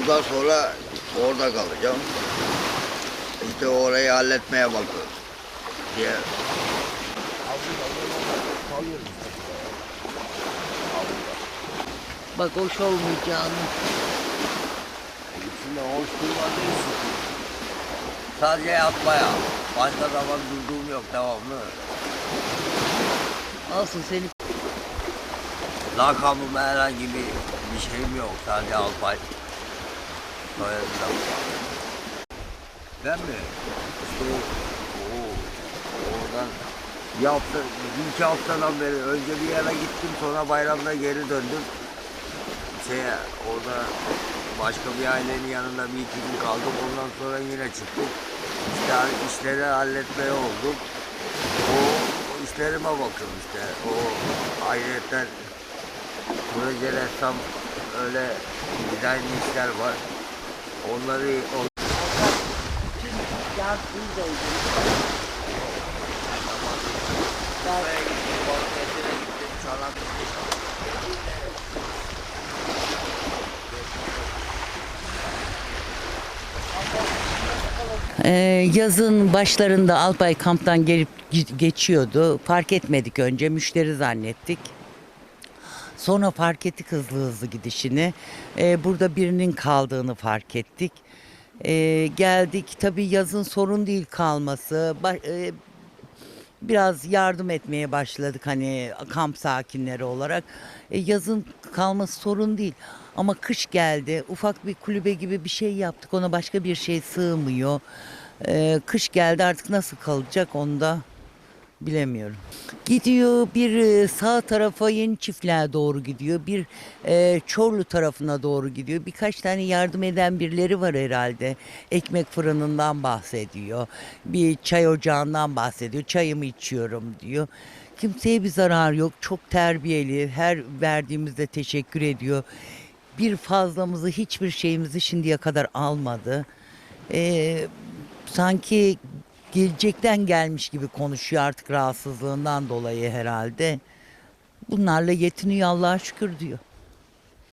Ondan sonra orada kalacağım. İşte orayı halletmeye bakıyoruz. Diye. Bak hoş olmayacağını. İçinde hoş durmadıyız. Sadece yatmaya. Başka zaman durduğum yok devamlı. Olsun seni Lakabım herhangi bir, bir şeyim yok. Sadece Alpay. Soyadımdan. Ben mi? İşte o, oradan bir hafta, bir iki haftadan beri önce bir yere gittim sonra bayramda geri döndüm. Şeye, orada başka bir ailenin yanında bir iki gün kaldım. Ondan sonra yine çıktık. İşte işleri halletmeye oldum. O, o işlerime bakıyorum işte. O ayrıyetten proje ressam öyle dizayn işler var. Onları on... Ee, yazın başlarında Alpay kamptan gelip ge- geçiyordu. Fark etmedik önce müşteri zannettik. Sonra fark ettik hızlı hızlı gidişini. Ee, burada birinin kaldığını fark ettik. Ee, geldik tabii yazın sorun değil kalması. Ba- e, biraz yardım etmeye başladık hani kamp sakinleri olarak. E, yazın kalması sorun değil. Ama kış geldi. Ufak bir kulübe gibi bir şey yaptık. Ona başka bir şey sığmıyor. E, kış geldi artık nasıl kalacak onu da bilemiyorum. Gidiyor bir e, sağ tarafa yeni çiftliğe doğru gidiyor. Bir e, Çorlu tarafına doğru gidiyor. Birkaç tane yardım eden birileri var herhalde. Ekmek fırınından bahsediyor. Bir çay ocağından bahsediyor. Çayımı içiyorum diyor. Kimseye bir zarar yok. Çok terbiyeli. Her verdiğimizde teşekkür ediyor. Bir fazlamızı hiçbir şeyimizi şimdiye kadar almadı. Ee, sanki gelecekten gelmiş gibi konuşuyor artık rahatsızlığından dolayı herhalde. Bunlarla yetiniyor Allah'a şükür diyor.